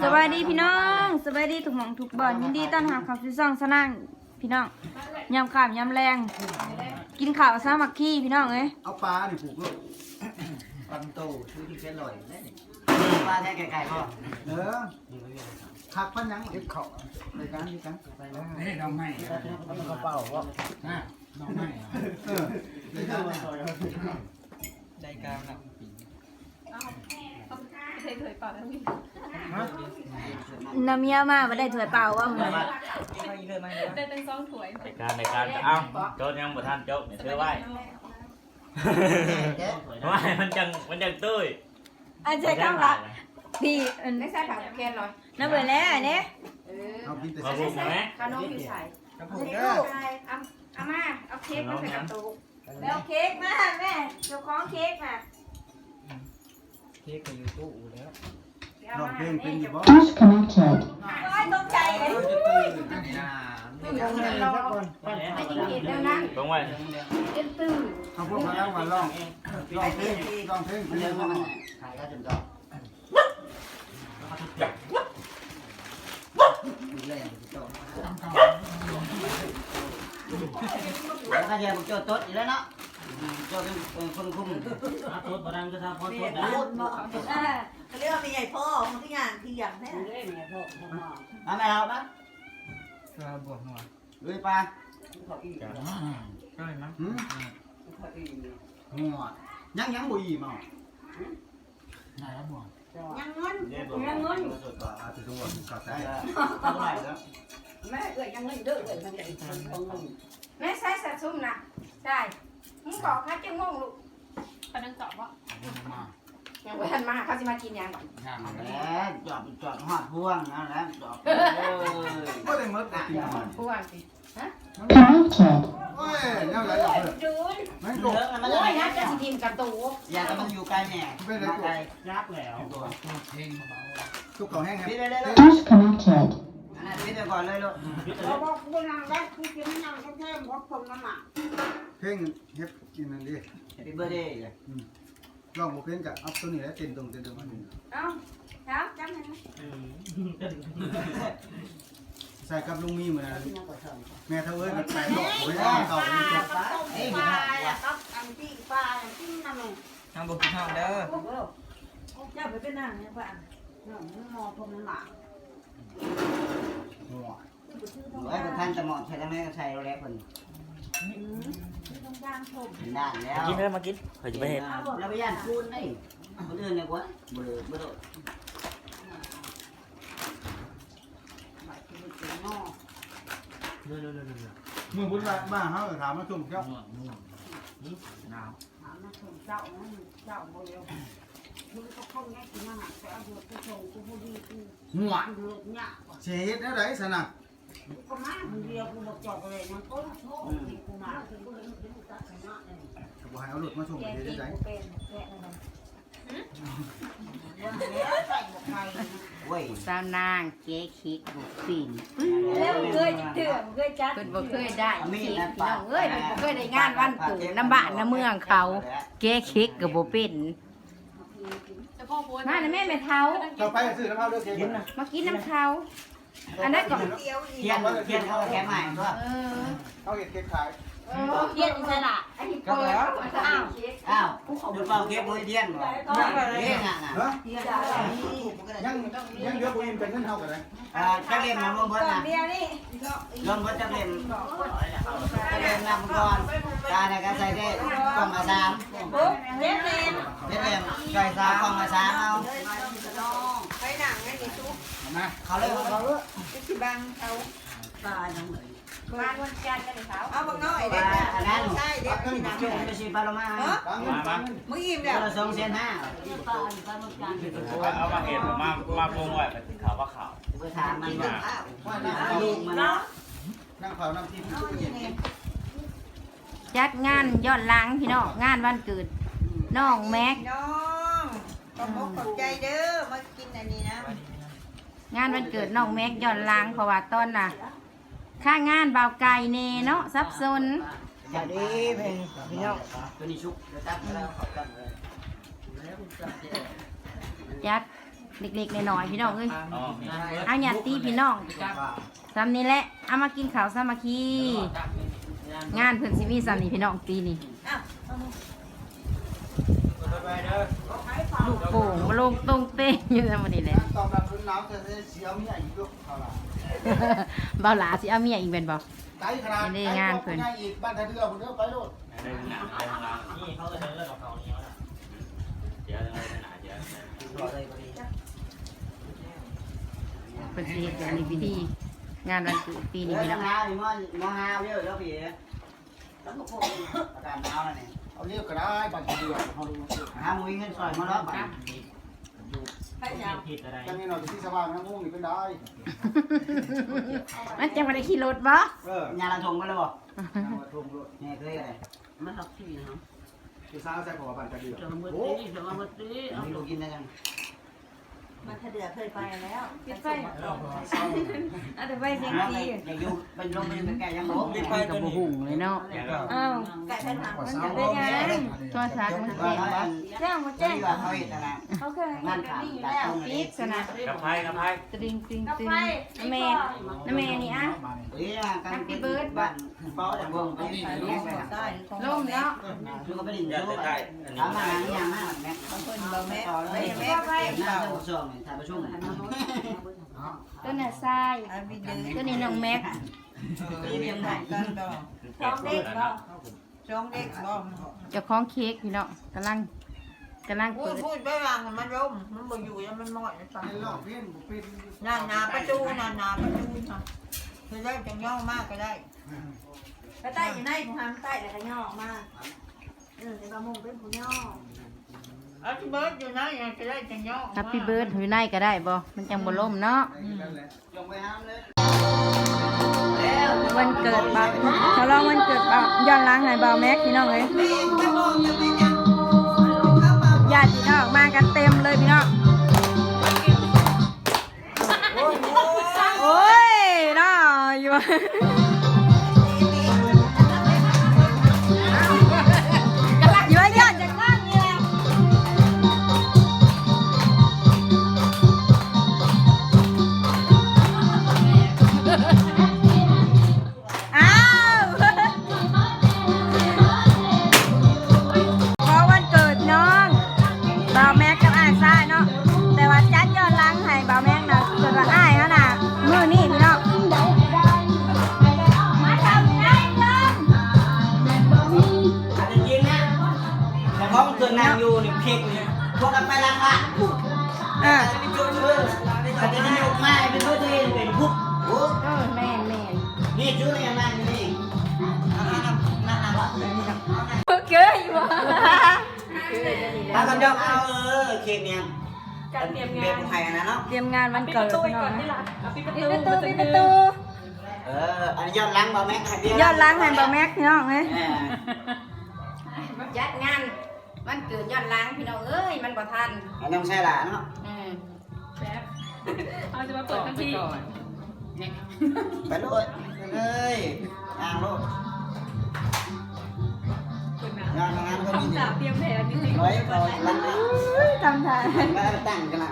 สวัสดีพี่น้องสวัสดีทุกหม่องทุกบ่อนยินดีต้อนรับเข้าสู่ช่องสนั่งพี่น้องยำข้าวยำแรง กินข้าวสามัคคีพี่น้องเอ้ยเอาปลานี่ผูกลูกปังโตชื่อที่เช่นลอยนั่นนี่ปลาแท้ไก่ๆก็เออหักพันยังเก็บเขาในการนี้กันนี่น้องใหม่มันกระเป๋าว่านะน้องใหม่เออในการนี้ ได้กลางนะน้ำเมียมาบ่ได้ถ้วยเปล่าว่ามื้อนี้ได้ตั้งสองถ้วยในการในการเอ้าโจทย์ยังบ่ทันโจทย์เนี่ยเชื่อไว้ไว้มันจังมันจังตุ้ยอันเจ๊ข้างละพี่อันไม่ใช่ผักแกนหรอน้ำเบิ่แล้วอันนี้เอากินแต่มาบุกไหมขนมอยู่ใส่กระปุกเด้อเอาเอามาเอาเค้กมาใส่กระตุกแล้วเค้กมาแม่เจ้าของเค้กมา เค้กก็อยู่ตู้แล้วเอาลองมาเพลงเป็นอยู่บ่ Disconnected. โอ้ยตกใจเลยจะตื่นอ่าไม่ลงเลยรอไม่กินเห็ดแล้วนะลงไว้เต้นตื้อเอาพวกมาแล้วมาลองลองเพลงลองเพลงมันเรีเดิยนนมามาขายก็จนก็เลยโตแล้วก็เดี๋ยวโจต๊ดอยู่แล้วเนาะ โจเป็นคนคุมโทษบ่ดังก็ทำพอโทษอ่าเขาเรียกว่ามีใหญ่พ่อของที่งานที่อย่างแน่มาไม่เอาปะก็บวกหัวลุยปลาก็เลยมั้งหืมหัวยังยังบ่อิ่มอะนายรับบวกยังเงินยังงนอาจจะต้องว่าสอดใจได้แล้วเท่ไหร่แม่เกิดยังเงินเด้อเกิดมันจะอีกคนของเงินแม่ใส่สัตว์ซุ่มนะได้ มึงบอกเขาจะงงลูกปนังตอบว่ามายังไม่ทันมาเขาจะมากินยังก่อนย่างเลยแล้วจอดจอดหอดพ่วงนั่นแหละจอดเลยก็ได้หมดกินหมดพวกสิ Connected. โอ้ยแนวไหนล่ะเพิ่นจูนแม่งเยโดดอะมันโอ้เลยยนะนะจะสิทีมกระตูกอย่าต้องอยู่ไกลแน่มาไกลยับแล้วเพลงเบาทุกเขาแห้งครับพี่ได้เลย Disconnected. อันนั้นพี่ไปก่อนเลยลูกเราบอกกูนั่งได้กูกินนั่งแค่ๆบอกผมน้ำหนักเพลงเฮ็ดกินนั่นดิแฮปปี้เบิร์ดเดย์เลยลองบ่เพลงกับเอาตัวนี้แล้วเต้นตรงเต้นตรงอันนี้เอ้าครับจำได้ไหมใส่กับลุงมีเหมือนกันแม่เท่าเอ้ยกับแปดดอกโอ้ยเอาเขาไปจบเอ้ยปมีลาห้องอะครับอันที่ปลาที่นั่นเลยทางบุกห้องเด้อเจ้าไปเป็นนั่งเนี่ยป่ะนั่งมองผมน้ำหนัก หัวไอ้ท่านจะเหมาะใช้ทำไมใช้เราแล้วคนต้องย่างผมด้านแล้วกินได้มากินเฮ้ยจะไปเห็นเราไปย่านคูนไอ้คนอื่นเนี่ยว่าเบื่อเบื่อมือบุญบ้านบ้านเฮาถามมาชมเจ้าหนาวถามนะผมเจ้าเจ้าโมเดล มึงก็คงแง่กินนั่นแหละแต่เอาเดือดกูส่งกูพูดดีกูหัวเดือดเนี่ยเสียเฮ็ดแนวใดสนะกูก็มามึงเดียวกูบอกจอกเลยมันก็โทษกูมาถึงกูเลยมึงตัดชนะเลยบ่ให้เอารถมาชมแกเฮ็ดตีได้กูเป็นแกะอะไรใส่หมวกไทยเว้ยสาวนางเก๊คิกบุกปิ่นแล้วเคยเถื่อนเคยจัดเพิ่นบ่เคยได้เค้กพี่น้องเอ้ยเพิ่นบ่เคยได้งานวันเกิดน้ำบ้านน้ำเมืองเขา เก๊คิกก็บ่เป็นจะพ่อพูด มาน่ะแม่แม่เฒ่าเจ้าไปซื้อน้ำเผาเด้อเค้กนะมากินน้ำเขาอันนั้นก็เดียวอีเทียนเทียนเขาแถมใหม่ก็เออเอาเฮ็ดเค้กขาย เย็นอิสระไอ้ที่เปิดอ้าวอ้าวดูเป่าเค้กบริเทียนบ่เฮ้ยน่ะน่ะฮะเดียวยังยังเยอะบ่อิ่มเป็นเงินเฮาก็ได้อ่าจักเล่มนำลงเบิดก่อนน่ะเดียวนี่ลงเบิดจักเล่มจักเล่มนำก่อนตาเนี่ยก็ใส่ได้กล่องละสามปุ๊บเล็บเลนเล่มเล่มใส่สามกล่องละสามเอาไปหนังไอ้นี่ซุกมาเขาเลยเขาเลยที่บังเขาตาจังเลย มาวันจันทร์กันเลยเขาเอาบังน้อยปเด็กลาอันนั้นใช่เด็กที่นั่งจุ่มไปสิปลาโลมาตังค์ตังค์มึงอิ่มเดืแล้อวนละสองเซนห้าเอามาเห็นมามาปรุงไว้เป็นขาวว่าขาวไปถามมันว่าว่านั่งเอาเผาลูกมันนั่งเผาน้ำทิพย์ทุกเย็นจัดงานย้อนหลังพี่น้องงานวันเกิดน้องแม็กน้องขอบคุณขอบใจเด้อมากินอันนี้นะงานวันเกิดน้องแม็กย้อนหลังเพราะว่าต้นน่ะ ค่างานเบาไก่เนเนาะซับซ้อนอย่าดีเพลงพี่น้องตัวนี้ชุกเดี๋ยวตัดแล้วขอบตัดเลยจัดเล็กๆน้อยๆพี่น้องเอ้ยอ๋อเอาหยาตีพี่น้องซ้ำนี้แหละเอามากินข้าวสามัคคีงานเพิ่นสิมีซ้ำนี่พี่น้องปีนี้ลูกโป่งมาลงตรงเต้งอยู่ซ้ำวันนี้แหละ ตอนรับรุ่นน้ำจะเสียมีอายุเท่าไหร่เบาหลาสิเอาเมียอีกเป็นบ่ ไกลขนาดอีกบ้านทะเดือคนเดียวไปโลดในหนังในหนังนี่เขาจะเลิกกับเขาเนี่ยนะเดี๋ยวอะไรหนาเดี๋ยวรอเลยพอดีเพิ่นสิเฮ็ดอย่างนี้พิธีงานวันเกิดปีนี้เดี๋ยวพี่น้องหาอยู่มอมอหาเยอะแล้วพี่แล้วก็พวกอาการหนาวแล้วนี่เอาเรียกก็ได้บ้านทะเดือเขาดูหามุ้ยเงินซอยมาแล้วป่ะ ผิดอะไรจังนี้เราที่สว่างน้ำมุ่งนี่เป็นได้ มันจะมาได้ขี่รถบ่เออยาลังทงมาแล้วบ่มาทุ่มรถนี่เคยอะไรมันหักที่นะคือสร้างใส่ของบ้านทะเดือจะมาโอ้ตีจะมาตีมีลูกกินได้ยัง มันทะเดือเคยไปแล้วปิดไฟเอาแต่ไปเสียงน้องทีอยากอยู่เป็นลมเป็นแก่ยังบ่มันก็บ่หุ่งเลยเนาะอ้าวไก่เป็นหางมันจะเป็นยังโทรศัพท์มันว่าแจ้งน้อยบ่แจ้งมาแจ้งที่ว่าเขาเห็นนะเขาเคยงานขาดอยู่ตัดแล้วตรงปินี้ดซะนะกับไพ่กับไพ่ตริงติงกับติงไฟน้าแม่น้าแม่นี่อะเฮ้ยการเป็นบ้านเป้าแต่วงเป็นแง่ไปได้ลงแล้วคือก็ไปดิ่งสู้ไปถามมาอย่างมากแม่เขาคนเราแม่ต่อเลยแม่ไปหน้าผู้ชมถ่ายประชุมตัวน่ะทรายตัวนี้น้องแม็กเรียนได้กันต่อช่องเด็กบ่ช่องเด็กบ่เจ้าของเค้กพี่น้องกำลังกำลังพูเปิดดพูดไปวางมันร่มมันบ่อยู่แล้วมันมอดฟังเป็นรอบเพี้ยนเป็นนานาประตูนานาประตูค่ะคือได้จังย่อมากก็ได้ไปใต้อยู่ในผู้หามใต้แล้วก็ย่อมากเออในบะมุงเป็นผู้ย่อ เอาที่เบิร์ดอยู่นะยังจะได้จังย่อแฮปปี้เบิร์ดอยู่ในก็ได้บ่มันจังบ่ล่มเนาะ ลงไปห้ามเลย วันเกิดบ่าวฉลองวันเกิดบ่าวย้อนหล้างให้บ่าวแม็กพี่น้องเอ้ยญาติพี่น้องมากันเต็มเลยพี่น้องโอ้ยน่าอยู่อยู่ ถ้ากันยกเอาเออเค้กเนี่ยการเตรียมงานไทยนะเนาะ เตรียมงานวันเกิดพี่น้องนะปิดประตูปิดประตูเออ อันนี้ยอดล้างบ่แม่ขัดเดียยอดล้างให้บ่แม็กพี่น้องเอ้ยจัดงานวันเกิดย้อนหล้างพี่น้องเอ้ยมันบ่ทันอันน้องใช่ละเนาะอืมเอาจะมาเปิดทันทีไปเลยไปเลยอ่างลูก งานงานก็มีเตรียมแผนนี่ไว้ก่อนล้างทำทานมาตั้งกันนะ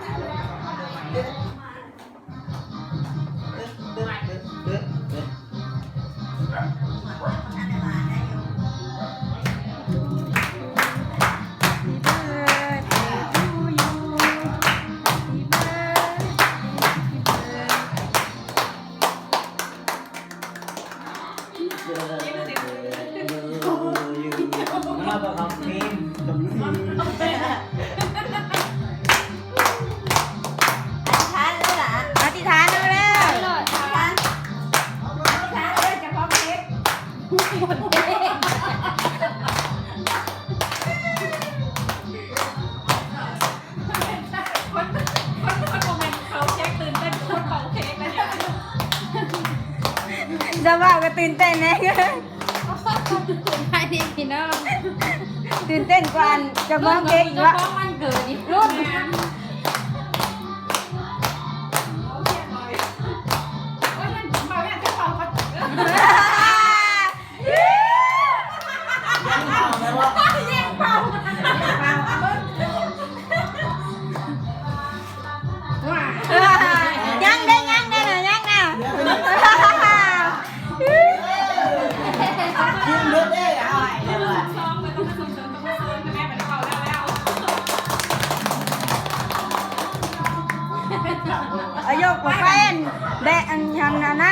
ตื่นเต้นแน่ไปดีพี่น้องตื่นเต้นกว่าอันจะมองเค้กอีกว่าก็วันเกิดอีกรุ่น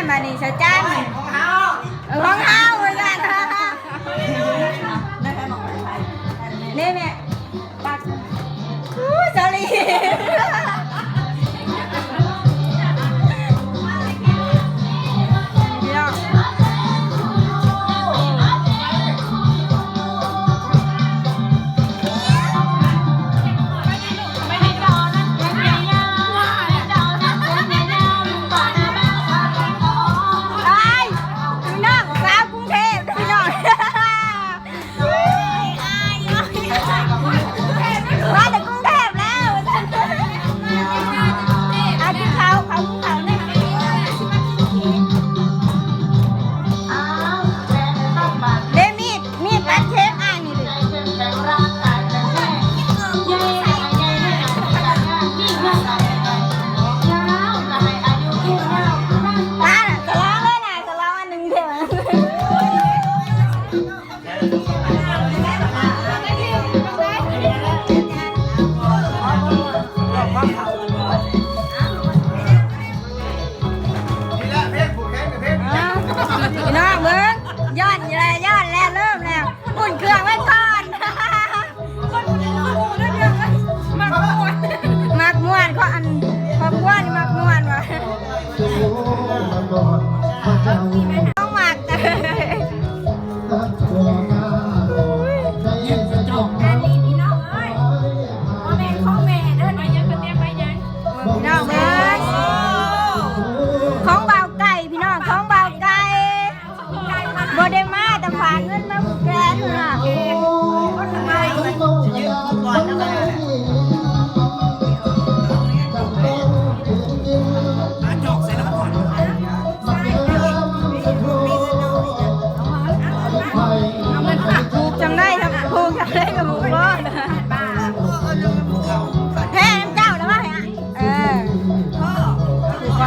ำนั่นนั่น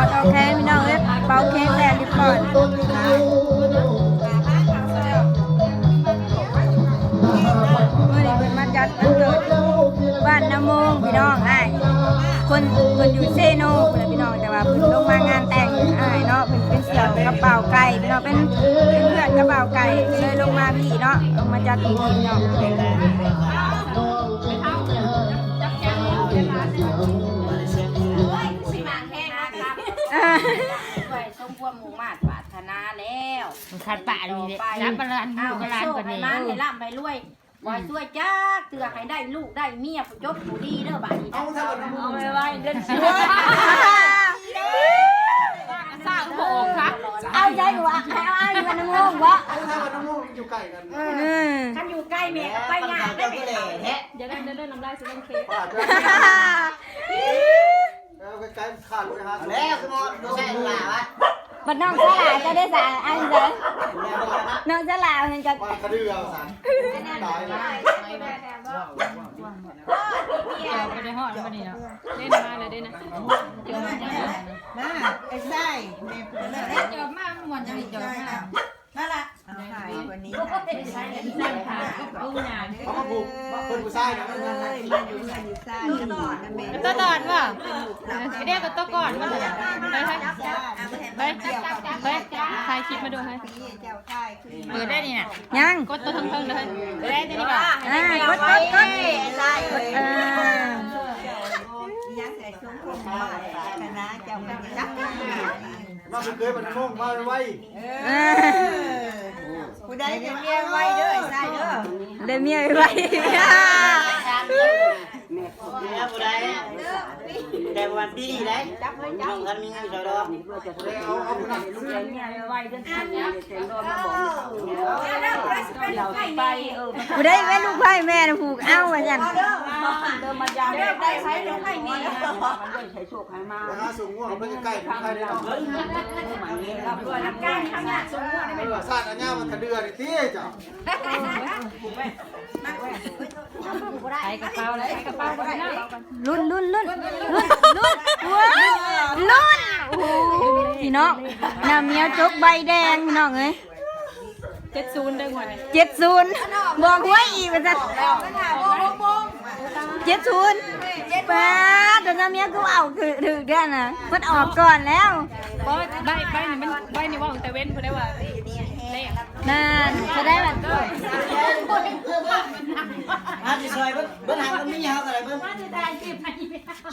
ผูกคอโอเคพี่น้องเอ้ยเป่าเค้กแล้วรีบก่อนเมื่อนี้เป็นมาจัดวันเกิดบ้านน้ำมงพี่น้องอ้ายคนคนอยู่เซโนพุ่นน่ะพี่น้องแต่ว่าเพิ่นลงมางานแต่งอ้ายเนาะเพิ่นเป็นเสี่ยวกระเป๋าไก่พี่น้องเป็นเป็นเพื่อนกระเป๋าไก่เลยลงมาพี่เนาะลงมาจัดพี่พี่น้องด้ว ความมุ่งมาตรปรารถนาแล้วขัดปะนี่เลยน้ำปลาร้านอ้าลูวกให้ร้านโชคกันให้นี่มันให้ร่ำให้รวยบอยช่วยจ้าเตือให้ได้ลูกได้เมียผู้จบผู้ดีเด้อบ่าดนี้เอาถ้าเกิดมึงเอาไว้ไว้เดือนสิบสร้างโผล่ครับเอาใจหนูอะให้เอาอยู่มันงงวะเอาถ้าเกิดน้ำมูกอยู่ใกล้กันอืมท่านอยู่ใกล้แม่ก็ไปงานได้เจ้าแม่ก็เลยแฮะเดี๋ยวได้เดินน้ำลายสิเล่นเค้กปาดเลยแล้วใกล้ๆขาดไปหาเอาแล้วคือมอดูใช่หรือเปล่าวะ บัดน้องสลาจะได้สารอันเด้อน้องสลาเห็นจะปาดกระเดือสารตายเลยไม่ได้หอดมานี่เนาะเล่นมาเลยได้นะเจอมาจ้าน่าไอ้ไส้แม่พูดแล้วเจอมาหมดจะมีเจอมานั่นแหละเอา หายวันนี้ใช่ใช่ค่ะก็ปูหนาเขามาผูกเพิ่นกูใส่นะเอ้ยมาอยู่ใส่ไส้กันก่อนนะแม่ตัวก่อนว่ะเรียกตัวก่อนมาเลยไปไปไปไปถ่ายคลิปมาดูให้เปิดได้นี่น่ะยังกดตัวทั้งเพิ่งเลยได้ได้นี่ก่อนอ่ากดกดกดไส้เลยอ่ายักษ์ใส่ช่วงผมมาคณะเจ้ากันจัก มาเป็นเคยมันม่วงมาไว้อ่าผู้ใดจะเมียไว้เด้อไส้เด้อเดี๋ยวเมียไปไว้ แล้วผู้ใดแต่วันดีๆได้น้องกันมีเงินสดอกเอาเอาผู้นั้นลูกกูได้แม่ลูกไผ่แม่นะผูกเอ้าว่าจันได้ใช้ต้องให้มีไปหาสูงง่วงไปใกล้ๆใครได้เนาะการทำงานสมควรเออซาดอันเนี้มันกระเดือนี่ที่จ้ะ ใส่กระเป๋าเลยใส่กระเป๋าไปนะลุ้นลุ้นลุ้นลุ้นลุ้นว้าวลุ้นโอ้โหพี่น้องน้ำเมียวจกใบแดงพี่น้องเอ้ยเจ็ดศูนย์ได้หมดเจ็ดศูนย์บอกหวยอีกว่าจะเจ็ดศูนย์ป้าตอนนั้นเมียกูเอาคือถือเดือนน่ะมันออกก่อนแล้วเพราะใบใบนี่มันใบนี่ว่าแต่เว้นเพิ่นได้ว่าเลข นั่นจะได้แบบอาสิซอยเบิ่งเบิ่งหาวันนี้เฮาก็ได้เบิ่ง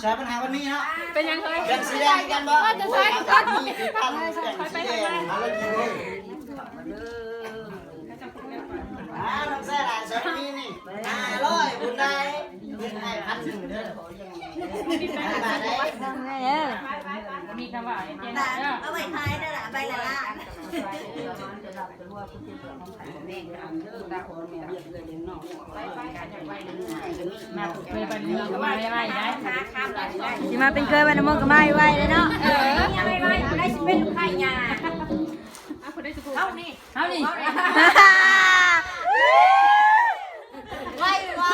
ซอยปัญหาวันนี้เฮาเป็นยังเคยแบ่งสีแดงกันบ่ว่าจะใช้กันมีพันแบ่งสีแดงอะไรกินเลยอ่าน้องแซ่หลานซอยนี้นี่ห้าร้อยบุญได้เงินให้พันหนึ่งเด้อมาได้ มีคำว่าเย็นเอาไว้ท้ายนั่นแหละใบละล้านมาเคยไปเมืองก็มาไว้ได้สิมาเป็นเกลือบันมันก็ไม่ไหวเลยเนาะเออไม่ไม่ได้สิเป็นลูกไข่ยาเอานี่เอานี่ไหวว่า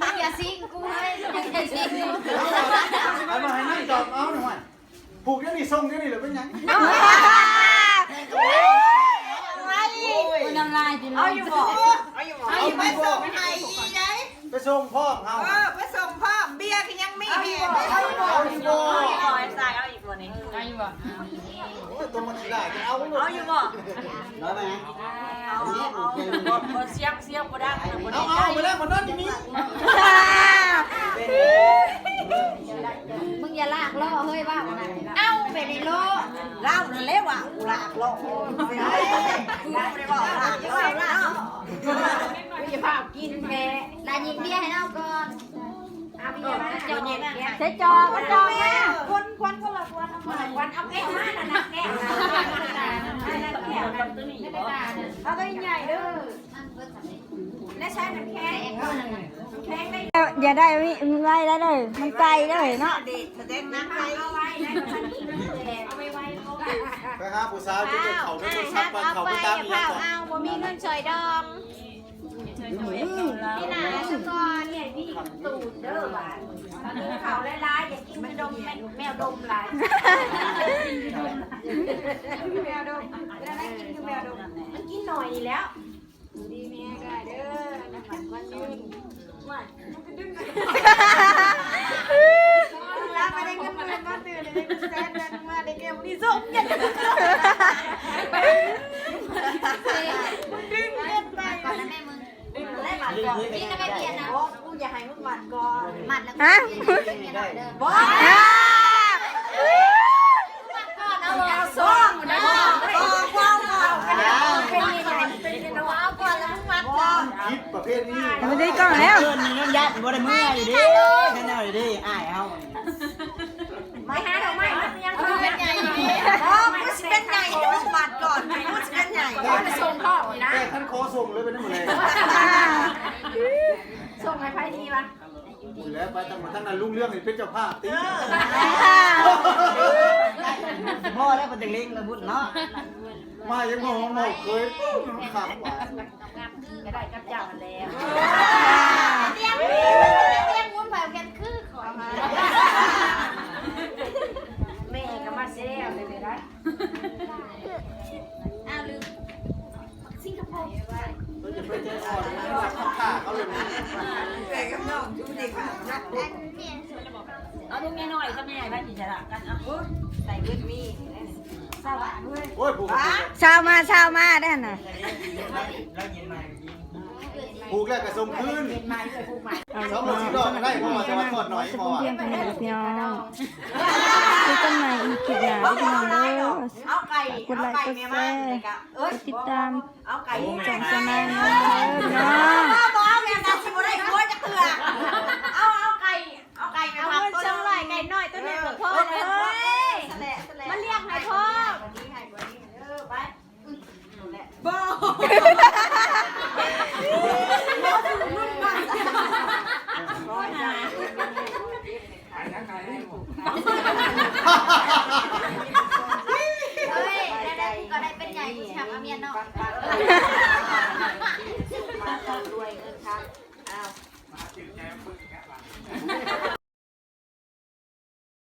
มึงอย่าซิงกูให้อย่าซิงกูเอามาให้นั่งจอบเอา ผูกเดี๋ยวนี่ทรงเดี๋ยวนี่หรือเป็นยังน้ำลายติเอาอยู่บ่เอาอยู่บ่เอาไปส่งให้อีไงไปส่งพ่อเอาเออไปส่งพ่อเบียร์ก็ยังมีเอาอยู่บ่เอาอยู่บ่เอาอีกบ่เอาอยู่บ่เอาอีกบ่นี่ได้อยู่บ่โอ้ยตัวมันสิได้จะเอาเอาอยู่บ่ร้อยไหมเอาเอาเอาบ่เสียงเสียงบ่ไดังบ่เอาได้เอาไปแล้วมันนั่นที่นี่ มึงอย่าลากล้อเฮ้ยว่าเอาไปในล้อเล่านั่นและว่ากูลากล้อไม่ได้บอกลากล้อลากจะพากินแม่ลายิงเบี้ยให้เราก่อนเอาเบียร์มาเจ้าเนี่ยใช้จอก็จอกนะคนควันคนละควันเอามาควันเอาแก้วมาน่ะนะแก้แก้วเอาตัวใหญ่เด้อและใช้น้ำแข็ง อย่าได้ไม่ไหวแล้เลย มันไกลเลยเนาะแสดงน้ำไว้เอาไว้เอาไว้ไว้ไปหาผู้สาวที่เขาได้ทรัพย์วันเขาไปตามเมียก่อนเอาบ่มีเงินช่วยดองพี่นาสก่อนเนี่ยพี่ตูดเด้อหวานเขาหลายๆอย่ากินมันดมแมวดมหลายแมวดมเวลาได้กินคือแมวดมมันกินหน่อยแล้วดีแม่ก็เด้อน้ำมันวันนึ งว่ามันก็ดึงแล้วมาได้เงินมาได้มาตื่นได้เงินแสนเดือนมาได้เงินนี่ส่งเงินดึงเงินไปก่อน คลิปประเภทนี้มันได้กล้องแล้วเพื่อนนี่น้ำยัดบ่ได้เมื่อยดิแค่นั้นเลยดิอ้ายเฮาไม่หาดอกไม้มันยังคือเป็นใหญ่อ๋อมึงเป็นใหญ่มึงมัดก่อนมึงเป็นใหญ่ไปส่งพ่อนี่นะแต่ขั้นคอส่งเลยไปนั่นหมดเลยส่งให้ไผดีวะ คุณแล้วไปตั้งตั้งนั้นลุงเรื่องนี่เป็นเจ้าภาพตีพ่อได้เป็นเล็กแล้วบุญเนาะมายังมองมองเคยขับหวานก็ได้กับเจ้าแล้วเตียงเตียงวุ้นแบบกันคือขอมา แม่ก็มาเซ่เลยได้ อ้าวลืมสิงคโปร์ เราจะไปเจออ่อนนะข้าเขาเลยนะ เอาลูกน้อยๆก็ไม่ใหญ่ บ้านจิตระกันเอาใส่เวทมีสวัสดีโอ้ยผูกชาวมาชาวมาได้น่ะผูกแล้วกระสมคืนเอาสองหมื่นสิบดอกได้พอจะมาทอดหน่อยจะพอเพียงเท่านี้แหละพี่น้องคือต้นไม้อีกขีดหนาพี่น้องเด้อเอาไก่กดไลค์กดแชร์กดติดตามเอาไก่จ่องสนายน้องเด้อพี่